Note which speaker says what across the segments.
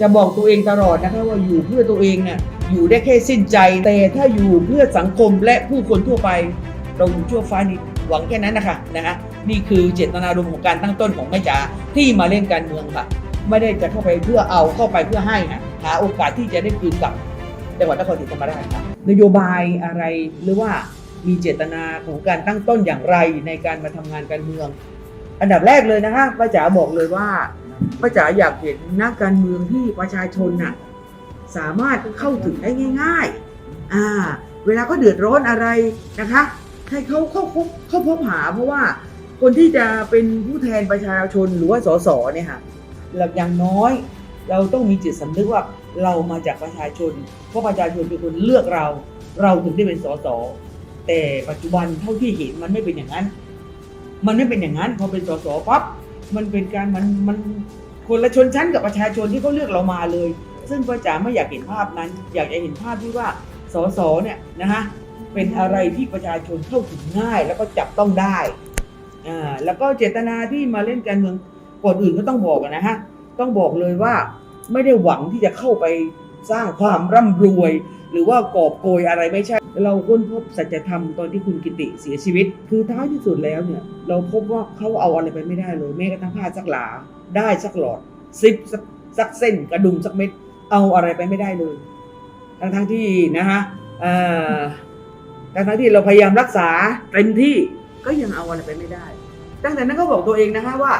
Speaker 1: จะบอกตัวเองตลอดนะคะว่าอยู่เพื่อตัวเองเนี่ยอยู่ได้แค่สิ้นใจ แต่ถ้าอยู่เพื่อสังคมและผู้คนทั่วไป เราอยู่ชั่วฟ้านี้หวังแค่นั้นนะคะนะฮะนี่คือเจตนารมณ์ของการตั้งต้นของแม่จ๋าที่มาเล่นการเมืองค่ะ ไม่ได้จะเข้าไปเพื่อเอาเข้าไปเพื่อให้นะหาโอกาสที่จะได้คืนกลับจังหวัดนครศรีธรรมราชครับนโยบายอะไรหรือว่ามีเจตนาของการตั้งต้นอย่างไรในการมาทำงานการเมือง อันดับแรกเลยนะคะป้าจ๋าบอกเลยว่า ป้าจ๋าอยากเห็นนักการเมืองที่ประชาชนน่ะสามารถเข้าถึงได้ง่าย ๆ อ่า เวลาเขาเดือดร้อนอะไรนะคะ ให้เขาเข้าพบเข้าพบหาเพราะว่าคนที่จะเป็นผู้แทนประชาชนหรือว่าสสเนี่ยค่ะหลักอย่างน้อย เราต้องมีจิตสำนึกว่าเรามาจากประชาชน เพราะประชาชนเป็นคนเลือกเรา เราถึงได้เป็นสสแต่ปัจจุบันเท่าที่เห็นมันไม่เป็นอย่างนั้น มันไม่เป็นอย่างนั้นพอเป็นสสปั๊บมันเป็นการมันมัน คนละชนชั้นกับประชาชนที่เขาเลือกเรามาเลย ซึ่งป้าจ๋าไม่อยากเห็นภาพนั้น อยากจะเห็นภาพที่ว่าสสเนี่ยนะฮะเป็นอะไรที่ประชาชนเข้าถึงง่าย แล้วก็จับต้องได้อ่าแล้วก็เจตนาที่มาเล่นการเมืองก่อนอื่นก็ต้องบอกนนะฮะต้องบอกเลยว่าไม่ได้หวังที่จะเข้าไปสร้างความร่ำรวย หรือว่ากอบโกยอะไรไม่ใช่ เราค้นพบสัจธรรมตอนที่คุณกิติเสียชีวิต คือท้ายที่สุดแล้วเนี่ย เราพบว่าเขาเอาอะไรไปไม่ได้เลยแม้กระทั่งผ้าสักหลา ได้สักหลอดซิปสักสักเส้นกระดุมสักเม็ดเอาอะไรไปไม่ได้เลย ทั้งทั้งที่นะฮะทั้งทั้งที่เราพยายามรักษาเต็มที่ก็ยังเอาอะไรไปไม่ได้ ตั้งแต่นั้นก็บอกตัวเองนะฮะว่า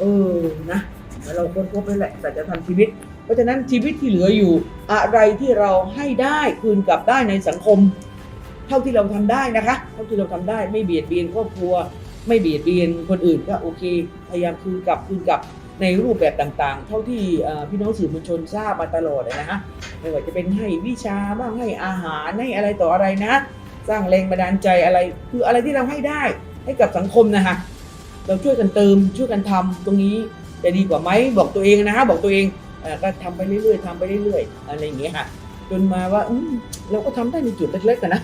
Speaker 1: เออนะเราค้นพบไปแหละสัจธรรมชีวิต เพราะฉะนั้นชีวิตที่เหลืออยู่ อะไรที่เราให้ได้คืนกลับได้ในสังคม เท่าที่เราทำได้นะคะ เท่าที่เราทำได้ไม่เบียดเบียนครอบครัว ไม่เบียดเบียนคนอื่นก็โอเค พยายามคืนกลับคืนกลับในรูปแบบต่างๆ เท่าที่พี่น้องสื่อมวลชนทราบมาตลอดนะฮะไม่ว่าจะเป็นให้วิชาบ้างให้อาหารให้อะไรต่ออะไรนะ สร้างแรงบันดาลใจอะไรคืออะไรที่เราให้ได้ให้กับสังคมนะคะเราช่วยกันเติมช่วยกันทำตรงนี้จะดีกว่าไหมบอกตัวเองนะฮะบอกตัวเองก็ทำไปเรื่อยๆทำไปเรื่อยๆ อะไรอย่างเงี้ยค่ะจนมาว่าเราก็ทำได้ในจุดเล็กๆกันนะ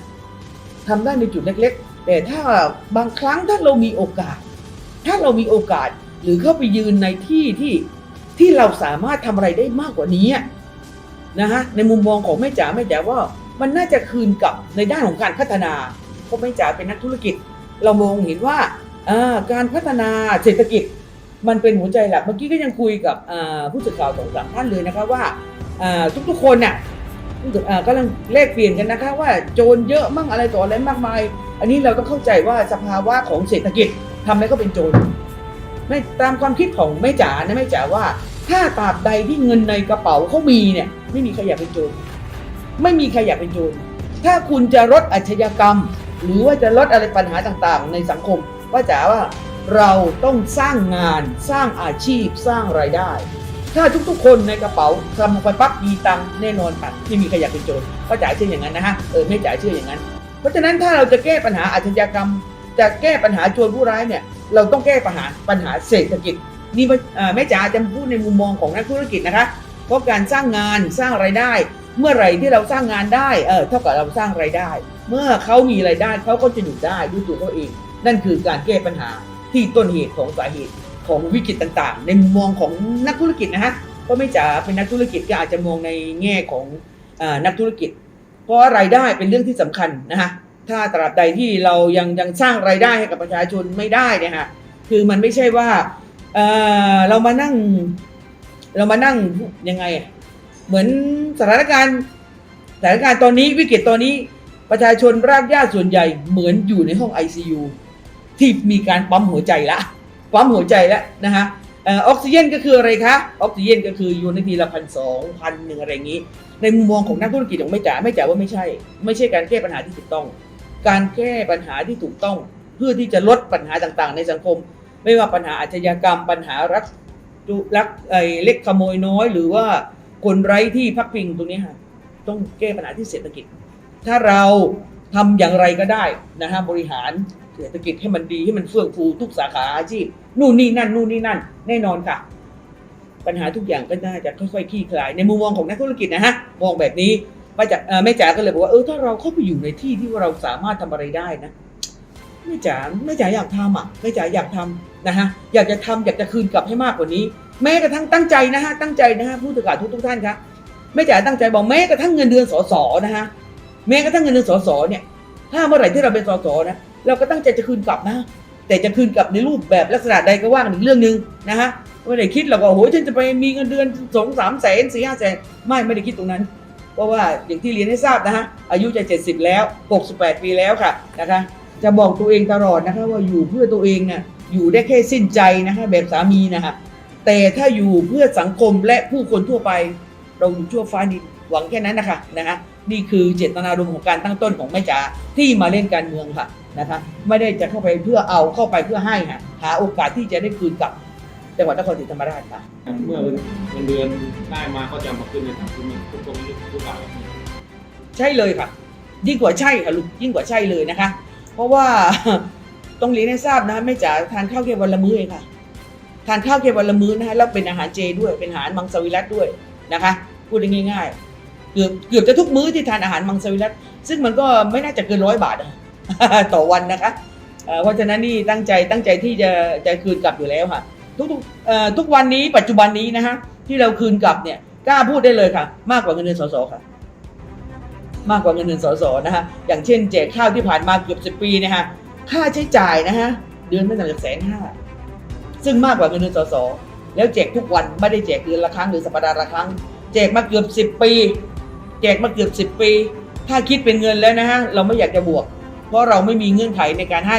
Speaker 1: ทำได้ในจุดเล็กๆ แต่ถ้าบางครั้งถ้าเรามีโอกาส ถ้าเรามีโอกาสหรือเข้าไปยืนในที่ที่ที่เราสามารถทำอะไรได้มากกว่านี้นะฮะในมุมมองของแม่จ๋าแม่จ๋าว่ามันน่าจะคืนกับในด้านของการพัฒนาเพราะแม่จ๋าเป็นนักธุรกิจ เรามองเห็นว่าการพัฒนาเศรษฐกิจมันเป็นหัวใจหลักเมื่อกี้ก็ยังคุยกับผู้สื่อข่าวสองสามท่านเลยนะคะว่าทุกๆคนน่ะ กอ่ากำลังแลกเปลี่ยนกันนะคะ ว่าโจรเยอะมั่งอะไรต่ออะไรมากมาย อันนี้เราต้องเข้าใจว่าสภาวะของเศรษฐกิจทำให้เขาเป็นโจรไม่ตามความคิดของแม่จ๋านะแม่จ๋าว่า ถ้าตราบใดที่เงินในกระเป๋าเขามีเนี่ย ไม่มีใครอยากเป็นโจรไม่มีใครอยากเป็นโจรถ้าคุณจะลดอาชญากรรม หรือว่าจะลดอะไรปัญหาต่างๆ ในสังคมว่าจ๋าว่าเราต้องสร้างงานสร้างอาชีพสร้างรายได้ ถ้าทุกๆ คนในกระเป๋าทำลงไปปั๊บมีตังแน่นอนค่ะไม่มีใครอยากเป็นโจรป้าจ๋ายเชื่ออย่างนั้นนะฮะเออแม่จ๋ายเชื่ออย่างนั้น เพราะฉะนั้นถ้าเราจะแก้ปัญหาอาชญากรรม จะแก้ปัญหาโจรผู้ร้ายเนี่ยเราต้องแก้ปัญหาปัญหาเศรษฐกิจนี่เอ่อแม่จ๋าจะพูดในมุมมองของนักธุรกิจนะคะเพราะการสร้างงานสร้างรายได้ เมื่อไหร่ที่เราสร้างงานได้เออเท่ากับเราสร้างรายได้ เมื่อเขามีรายได้เขาก็จะอยู่ได้ด้วยตัวเขาเอง นั่นคือการแก้ปัญหาที่ต้นเหตุของสาเหตุ ของวิกฤตต่างๆ ในมุมมองของนักธุรกิจนะฮะก็ไม่จ๋าเป็นนักธุรกิจก็อาจจะมองในแง่ของอนักธุรกิจ เพราะรายได้เป็นเรื่องที่สำคัญนะฮะถ้าตราบใดที่เรายังยังสร้างรายได้ให้กับประชาชนไม่ได้เนี่ยฮะคือมันไม่ใช่ว่าเออเรามานั่ง เรามานั่งยังไงอะเหมือนสถานการณ์สถานการณ์ตอนนี้วิกฤตตอนนี้ประชาชนรากหญ้าส่วนใหญ่เหมือนอยู่ในห้อง ICU ที่มีการปั๊มหัวใจละ ปั๊มหัวใจแล้วนะฮะออกซิเจนก็คืออะไรคะออกซิเจนก็คืออยู่ในทีละพันสองพันหนึ่งอะไรอย่างนี้ ในมุมมองของนักธุรกิจของไม่จ๋าไม่จ๋าว่าไม่ใช่ ไม่ใช่การแก้ปัญหาที่ถูกต้อง การแก้ปัญหาที่ถูกต้อง เพื่อที่จะลดปัญหาต่างๆ ในสังคม ไม่ว่าปัญหาอาชญากรรม ปัญหารักจุลักไอ้เล็กขโมยน้อย หรือว่าคนไร้ที่พักพิงตรงนี้ฮะต้องแก้ปัญหาที่เศรษฐกิจ ถ้าเรา ทำอย่างไรก็ได้นะฮะบริหารเศรษฐกิจให้มันดีให้มันเฟื่องฟูทุกสาขาอาชีพนู่นนี่นั่นนู่นนี่นั่น แน่นอนค่ะ ปัญหาทุกอย่างก็น่าจะค่อยๆคลี่คลาย ในมุมมองของนักธุรกิจนะฮะมองแบบนี้ป้าจาเอ่อแม่จ๋าก็เลยบอกว่าเออถ้าเราเข้าไปอยู่ในที่ที่ว่าเราสามารถทำอะไรได้นะแม่จ๋าแม่จ๋าอยากทำอะแม่จ๋าอยากทำนะฮะอยากจะทำอยากจะคืนกลับให้มากกว่านี้ แม้กระทั่งตั้งใจนะฮะตั้งใจนะฮะผู้ถือข่าวทุกทุกท่านครับแม่จ๋าตั้งใจบอกแม้กระทั่งเงินเดือนสสนะฮะ แม้กระทั่งเงินเดือนสสเนี่ย ถ้าเมื่อไหร่ที่เราเป็นสสนะ เราก็ตั้งใจจะคืนกลับนะ แต่จะคืนกลับในรูปแบบลักษณะใดก็ว่ากันอีกเรื่องหนึ่งนะฮะไม่ได้คิดเราก็โอ้โหฉันจะไปมีเงินเดือนสองสามแสนสี่ห้าแสนไม่ไม่ได้คิดตรงนั้น เพราะว่าอย่างที่เรียนให้ทราบนะฮะอายุจะ70แล้ว68ปีแล้วค่ะนะคะจะบอกตัวเองตลอดนะคะว่าอยู่เพื่อตัวเองเนี่ยอยู่ได้แค่สิ้นใจนะคะแบบสามีนะคะแต่ถ้าอยู่เพื่อสังคมและผู้คนทั่วไป เราอยู่ชั่วฟ้าดินหวังแค่นั้นนะคะนะคะ นี่คือเจตนารมณ์ของการตั้งต้นของแม่จ๋าที่มาเล่นการเมืองค่ะนะคะไม่ได้จะเข้าไปเพื่อเอาเข้าไปเพื่อให้ค่ะหาโอกาสที่จะได้คืนกลับจังหวัดนครศรีธรรมราชค่ะ
Speaker 2: เมื่อเงินเดือนได้มาก็จะมาขึ้นในทางคุณทุกตรงนี้ทุกอย่า
Speaker 1: ใช่เลยค่ะ ยิ่งกว่าใช่ค่ะลูกยิ่งกว่าใช่เลยนะคะ เพราะว่าต้องเรียนให้ทราบนะแม่จ๋าทานข้าวแค่วันละมื้อเองค่ะทานข้าวแค่วันละมื้อนะคะแล้วเป็นอาหารเจด้วยเป็นอาหารมังสวิรัตด้วยนะคะ พูดได้ง่ายๆ เกือบเกือบจะทุกมื้อที่ทานอาหารมังสวิรัตซึ่งมันก็ไม่น่าจะเกินร้อยบาทต่อวันนะคะเพราะฉะนั้นนี่ตั้งใจตั้งใจที่จะจะคืนกลับอยู่แล้วค่ะ ทุกๆทุกวันนี้ปัจจุบันนี้นะคะที่เราคืนกลับเนี่ยกล้าพูดได้เลยค่ะ มากกว่าเงินเดือนสสค่ะ มากกว่าเงินเดือนสสนะฮะอย่างเช่นแจกข้าวที่ผ่านมาเกือบสิบปีนะฮะค่าใช้จ่ายนะฮะเดือนไม่ต่ำจากแสนห้าซึ่งมากกว่าเงินเดือนสสแล้วแจกทุกวันไม่ได้แจกเดือนละครั้งหรือสัปดาห์ละครั้ง แจกมาเกือบสิบปี แจกมาเกือบสิบปี ถ้าคิดเป็นเงินแล้วนะฮะเราไม่อยากจะบวก เพราะเราไม่มีเงื่อนไขในการให้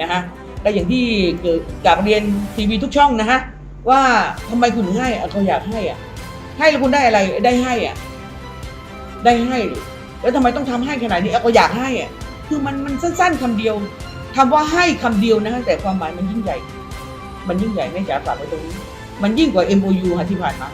Speaker 1: นะฮะและอย่างที่เกิดกับเรียนทีวีทุกช่องนะฮะว่าทำไมคุณถึงให้เขาอยากให้อะให้แล้วคุณได้อะไรได้ให้อะได้ให้ แล้วทำไมต้องทำให้ขนาดนี้เอาอยากให้อะคือมันมันสั้น ๆคำเดียวคำว่าให้คำเดียวนะฮะแต่ความหมายมันยิ่งใหญ่ มันยิ่งใหญ่แม่จ๋าฝากไว้ตรงนี้ มันยิ่งกว่า MOU ค่ะที่ผ่านมา